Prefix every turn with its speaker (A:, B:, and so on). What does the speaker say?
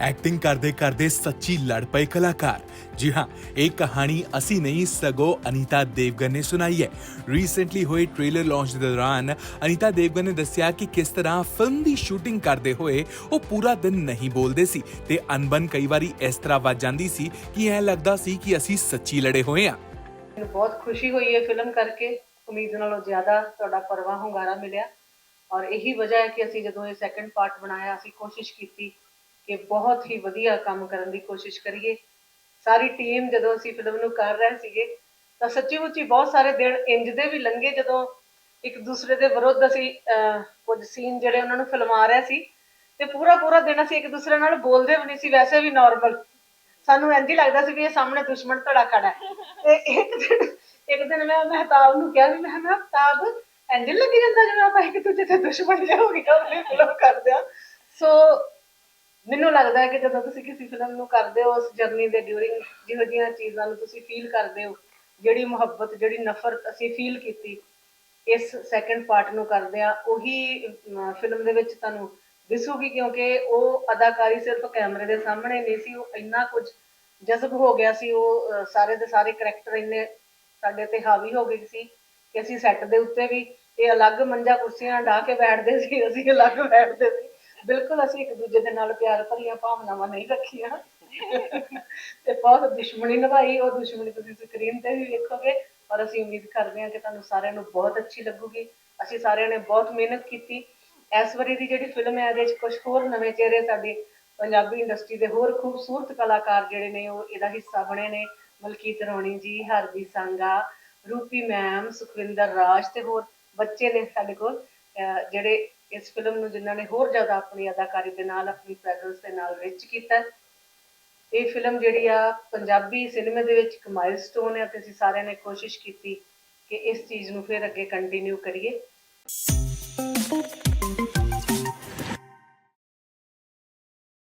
A: Acting ਕਰਦੇ ਕਰਦੇ ਸੱਚੀ ਲੜ ਪਏ ਕਲਾਕਾਰ। ਜੀ ਹਾਂ, ਇਹ ਕਹਾਣੀ ਅਸੀਂ ਨਹੀਂ, ਸਗੋ ਅਨੀਤਾ ਦੇਵਗਨ ਨੇ ਸੁਣਾਈ ਹੈ। ਰੀਸੈਂਟਲੀ ਹੋਏ ਟ੍ਰੇਲਰ ਲਾਂਚ ਦੇ ਦੌਰਾਨ ਅਨੀਤਾ ਦੇਵਗਨ ਨੇ ਦੱਸਿਆ ਕਿ ਕਿਸ ਤਰ੍ਹਾਂ ਫਿਲਮ ਦੀ ਸ਼ੂਟਿੰਗ ਕਰਦੇ ਹੋਏ ਉਹ ਪੂਰਾ ਦਿਨ ਨਹੀਂ ਬੋਲਦੇ ਸੀ ਤੇ ਅਨਬਨ ਕਈ ਵਾਰੀ ਇਸ ਤਰ੍ਹਾਂ ਵੱਜ ਜਾਂਦੀ ਸੀ ਕਿ ਐ ਲੱਗਦਾ ਸੀ ਕਿ ਅਸੀਂ ਸੱਚੀ ਲੜੇ ਹੋਏ ਆ
B: ਮੈਨੂੰ ਬਹੁਤ ਖੁਸ਼ੀ ਹੋਈ ਹੈ ਫਿਲਮ ਕਰਕੇ। ਉਮੀਦ ਨਾਲੋਂ ਜ਼ਿਆਦਾ ਤੁਹਾਡਾ ਪਰਵਾਹ ਹੁੰਗਾਰਾ ਮਿਲਿਆ। ਔਰ ਇਹੀ ਵਜ੍ਹਾ ਹੈ ਕਿ ਅਸੀਂ ਜਦੋਂ ਇਹ ਸੈਕੰਡ ਪਾਰਟ ਬਣਾਇਆ, ਅਸੀਂ ਕੋਸ਼ਿਸ਼ ਕੀਤੀ ਕਿ ਬਹੁਤ ਹੀ ਵਧੀਆ ਕੰਮ ਕਰਨ ਦੀ ਕੋਸ਼ਿਸ਼ ਕਰੀਏ। ਸਾਰੀ ਟੀਮ ਜਦੋਂ ਅਸੀਂ ਫਿਲਮ ਨੂੰ ਕਰ ਰਹੇ ਸੀਗੇ, ਤਾਂ ਸੱਚੀ ਮੁੱਚੀ ਬਹੁਤ ਸਾਰੇ ਦਿਨ ਇੰਜ ਦੇ ਵੀ ਲੰਘੇ ਜਦੋਂ ਇੱਕ ਦੂਸਰੇ ਦੇ ਵਿਰੁੱਧ ਅਸੀਂ ਕੁਝ ਸੀਨ ਜਿਹੜੇ ਉਹਨਾਂ ਨੂੰ ਫਿਲਮਾ ਰਹੇ ਸੀ। ਤੇ ਪੂਰਾ ਪੂਰਾ ਦਿਨ ਅਸੀਂ ਇੱਕ ਦੂਸਰੇ ਨਾਲ ਬੋਲਦੇ ਵੀ ਨਹੀਂ ਸੀ, ਵੈਸੇ ਵੀ ਨਾਰਮਲ ਸਾਨੂੰ ਇੰਝ ਹੀ ਲੱਗਦਾ ਸੀ ਵੀ ਇਹ ਸਾਹਮਣੇ ਦੁਸ਼ਮਣ ਧੜਾ ਖੜਾ ਹੈ। ਤੇ ਇੱਕ ਦਿਨ ਇੱਕ ਦਿਨ ਮੈਂ ਮਹਿਤਾਬ ਨੂੰ ਕਿਹਾ ਵੀ ਮੈਂ ਮਹਿਤਾਬ, ਇੰਝ ਲੱਗੀ ਜਾਂਦਾ ਜਿਵੇਂ ਆਪਾਂ ਇੱਕ ਦੂਜੇ ਦੇ ਦੁਸ਼ਮਣ ਜਿਹੇ ਹੋ ਗਏ ਉਹਨੇ ਫਿਲਮ ਕਰਦੇ ਆ? ਸੋ ਮੈਨੂੰ ਲੱਗਦਾ ਹੈ ਕਿ ਜਦੋਂ ਤੁਸੀਂ ਕਿਸੇ ਫਿਲਮ ਨੂੰ ਕਰਦੇ ਹੋ, ਉਸ ਜਰਨੀ ਦੇ ਡਿਊਰਿੰਗ ਜਿਹੋ ਜਿਹੀਆਂ ਚੀਜ਼ਾਂ ਨੂੰ ਤੁਸੀਂ ਫੀਲ ਕਰਦੇ ਹੋ, ਜਿਹੜੀ ਮੁਹੱਬਤ, ਜਿਹੜੀ ਨਫ਼ਰਤ ਅਸੀਂ ਫੀਲ ਕੀਤੀ, ਇਸ ਸੈਕੰਡ ਪਾਰਟ ਨੂੰ ਕਰਦੇ ਆ ਉਹੀ ਫਿਲਮ ਦੇ ਵਿੱਚ ਤੁਹਾਨੂੰ ਦਿਸੂਗੀ ਕਿਉਂਕਿ ਉਹ ਅਦਾਕਾਰੀ ਸਿਰਫ ਕੈਮਰੇ ਦੇ ਸਾਹਮਣੇ ਨਹੀਂ ਸੀ, ਉਹ ਇੰਨਾ ਕੁਝ ਜਜ਼ਬ ਹੋ ਗਿਆ ਸੀ, ਉਹ ਸਾਰੇ ਦੇ ਸਾਰੇ ਕਰੈਕਟਰ ਇੰਨੇ ਸਾਡੇ ਤੇ ਹਾਵੀ ਹੋ ਗਏ ਸੀ ਕਿ ਅਸੀਂ ਸੈੱਟ ਦੇ ਉੱਤੇ ਵੀ ਇਹ ਅਲੱਗ ਮੰਜਾ ਕੁਰਸੀਆਂ ਢਾ ਕੇ ਬੈਠਦੇ ਸੀ, ਅਸੀਂ ਅਲੱਗ ਬੈਠਦੇ ਸੀ। ਬਿਲਕੁਲ, ਅਸੀਂ ਇੱਕ ਦੂਜੇ ਦੇ ਨਾਲ ਪਿਆਰ ਭਰੀਆਂ ਭਾਵਨਾਵਾਂ ਨਹੀਂ ਰੱਖੀਆਂ। ਤੇ ਬਹੁਤ ਦੁਸ਼ਮਣੀ ਨਿਭਾਈ, ਉਹ ਦੁਸ਼ਮਣੀ ਤੁਸੀਂ ਸਕਰੀਨ ਤੇ ਵੀ ਵੇਖੋਗੇ। ਔਰ ਅਸੀਂ ਉਮੀਦ ਕਰਦੇ ਹਾਂ ਕਿ ਤੁਹਾਨੂੰ ਸਾਰਿਆਂ ਨੂੰ ਬਹੁਤ ਅੱਛੀ ਲੱਗੂਗੀ। ਅਸੀਂ ਸਾਰਿਆਂ ਨੇ ਬਹੁਤ ਮਿਹਨਤ ਕੀਤੀ। ਇਸ ਵਾਰੀ ਦੀ ਜਿਹੜੀ ਫਿਲਮ ਹੈ, ਇਹਦੇ ਵਿੱਚ ਕੁਝ ਹੋਰ ਨਵੇਂ ਚਿਹਰੇ ਸਾਡੇ ਪੰਜਾਬੀ ਇੰਡਸਟਰੀ ਦੇ ਹੋਰ ਖੂਬਸੂਰਤ ਕਲਾਕਾਰ ਜਿਹੜੇ ਨੇ, ਉਹ ਇਹਦਾ ਹਿੱਸਾ ਬਣੇ ਨੇ। ਮਲਕੀਤ ਰੌਣੀ ਜੀ ਹਰਦੀ ਸੰਗਾ, ਰੂਪੀ ਮੈਮ, ਸੁਖਵਿੰਦਰ ਰਾਜ ਤੇ ਹੋਰ ਬੱਚੇ ਨੇ ਸਾਡੇ ਕੋਲ ਜਿਹੜੇ ਇਸ ਫਿਲਮ ਨੂੰ ਜਿਨ੍ਹਾਂ ਨੇ ਹੋਰ ਜ਼ਿਆਦਾ ਆਪਣੀ ਅਦਾਕਾਰੀ ਦੇ ਨਾਲ ਆਪਣੀ ਪ੍ਰੈਜ਼ੈਂਸ ਦੇ ਨਾਲ ਰਿਚ ਕੀਤਾ ਇਹ ਫਿਲਮ ਜਿਹੜੀ ਆ ਪੰਜਾਬੀ ਸਿਨੇਮੇ ਦੇ ਵਿੱਚ ਇੱਕ ਮਾਈਲਸਟੋਨ ਹੈ ਤੇ ਅਸੀਂ ਸਾਰਿਆਂ ਨੇ ਕੋਸ਼ਿਸ਼ ਕੀਤੀ ਕਿ ਇਸ ਚੀਜ਼ ਨੂੰ ਫਿਰ ਅੱਗੇ ਕੰਟੀਨਿਊ ਕਰੀਏ।